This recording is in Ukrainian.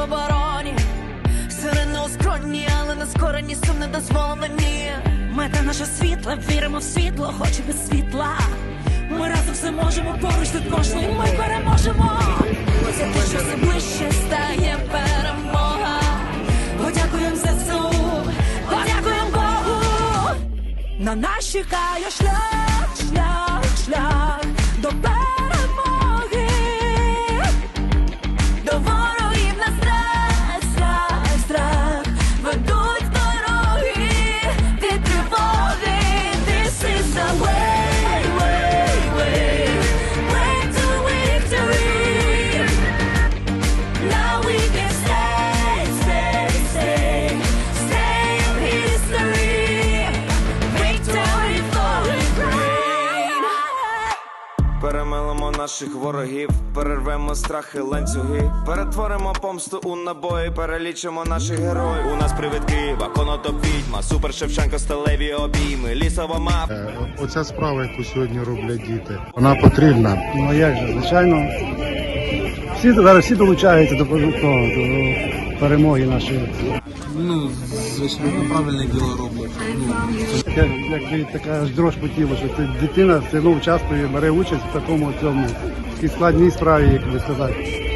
обороні, сирено ускроні, але не скорені, сум не дозволені. Мета наша світла, віримо в світло, хоч без світла. Ми разом все можемо, поруч тут кожний, ми переможемо. Ось те, що все ближче стає перемога. Подякуємо за цю, подякуємо Богу. На нас чекає шлях, шлях, шлях. Перемелимо наших ворогів, перервемо страхи, ланцюги, перетворимо помсту у набої, перелічимо наших героїв. У нас привид Києва, конотоп відьма, супер Шевченко, сталеві обійми, лісова мапа. Е, Оця справа, яку сьогодні роблять діти, вона потрібна. Ну а як же, звичайно. Всі зараз всі долучаються до, того, до перемоги нашої. Ну, звичайно, правильне діло роблять. Ну, Таке, якби така ж дрож по тілу, що це дитина все одно участвує, бере участь в такому цьому такій складній справі, як би сказати.